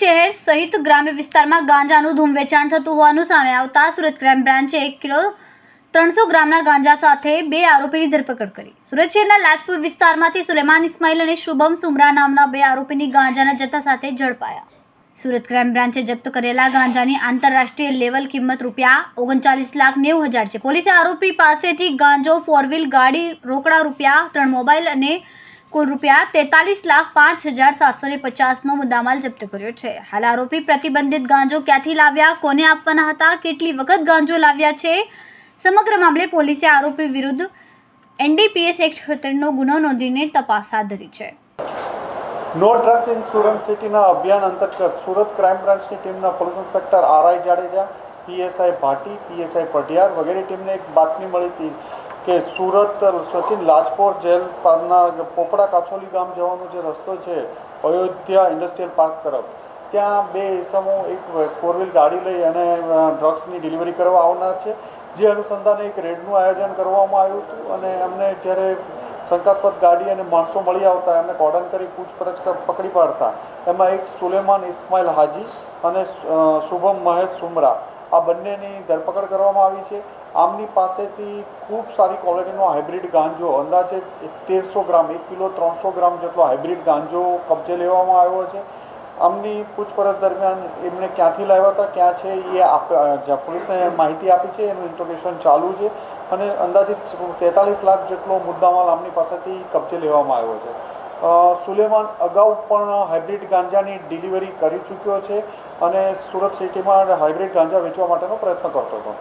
શહેર સહિત ગ્રામ્ય વિસ્તારમાં ગાંજાનું ધૂમ વેચાણ થતું હોવાનું સામે આવતા સુરત ક્રાઇમ બ્રાન્ચે એક કિલો ત્રણસો ગ્રામના ગાંજા સાથે બે આરોપીની ધરપકડ કરી. સુરત શહેરના લાજપુર વિસ્તારમાંથી સુલેમાન ઇસ્માઇલ અને શુભમ સુમરા નામના બે આરોપીની ગાંજાના જથ્થા સાથે ઝડપાયા. સુરત ક્રાઇમ બ્રાન્ચે જપ્ત કરેલા ગાંજાની આંતરરાષ્ટ્રીય લેવલ કિંમત રૂપિયા ઓગણચાલીસ લાખ નેવું હજાર છે. પોલીસે આરોપી પાસેથી ગાંજો ફોર ગાડી, રોકડા રૂપિયા, ત્રણ મોબાઈલ અને કુલ રૂપિયા તેતાલીસ લાખ પાંચ હજાર સાતસો ને પચાસનો મુદ્દામાલ જપ્ત કર્યો છે. હાલ આરોપી પ્રતિબંધિત ગાંજો ક્યાંથી લાવ્યા, કોને આપવાના હતા, કેટલી વખત ગાંજો લાવ્યા છે? સમગ્ર મામલે પોલીસે આરોપી વિરુદ્ધ એનડીપીએસ એક્ટ હેઠળનો ગુનો નોંધીને તપાસ હાથ ધરી છે. નો ડ્રગ્સ ઇન સુરત સિટીના અભિયાન અંતર્ગત સુરત ક્રાઇમ બ્રાન્ચની ટીમના police inspector R I Jadeja, PSI Bhati, PSI Patiyar વગેરે ટીમને એક બાતમી મળી હતી. કે સુરત સચિન લાજપોર જેલ પરના પોપડા કાછોલી ગામ જવાનો જે રસ્તો છે, અયોધ્યા ઇન્ડસ્ટ્રીયલ પાર્ક તરફ. ત્યાં બે ઇસમો, એક ફોર વ્હીલ ગાડી લઈ અને ડ્રગ્સની ડિલિવરી કરવા આવનાર છે, જે અનુસંધાને એક રેડનું આયોજન કરવામાં આવ્યું હતું અને એમને જ્યારે શંકાસ્પદ ગાડી અને માણસો મળી આવતા, એમને કોર્ડન કરી પૂછપરછ પકડી પાડતા. એમાં એક સુલેમાન ઇસ્માઇલ હાજી અને શુભમ મહેશ સુમરા. આ બંનેની ધરપકડ કરવામાં આવી છે. આમની પાસેથી ખૂબ સારી ક્વોલિટીનો હાઇબ્રિડ ગાંજો, અંદાજે તેરસો ગ્રામ, એક કિલો ત્રણસો ગ્રામ જેટલો હાઇબ્રિડ ગાંજો કબજે લેવામાં આવ્યો છે. આમની પૂછપરછ દરમિયાન એમને ક્યાંથી લાવ્યા હતા, ક્યાં છે, એ આપ પોલીસને માહિતી આપી છે, એનું ઇન્ટ્રોગેશન ચાલુ છે અને અંદાજિત તેતાલીસ લાખ જેટલો મુદ્દામાલ આમની પાસેથી કબજે લેવામાં આવ્યો છે. સુલેમાન અગાઉ પણ હાઇબ્રિડ ગાંજાની ડિલિવરી કરી ચૂક્યો છે અને સુરત સિટીમાં હાઇબ્રિડ ગાંજા વેચવા માટેનો પ્રયત્ન કરતો હતો.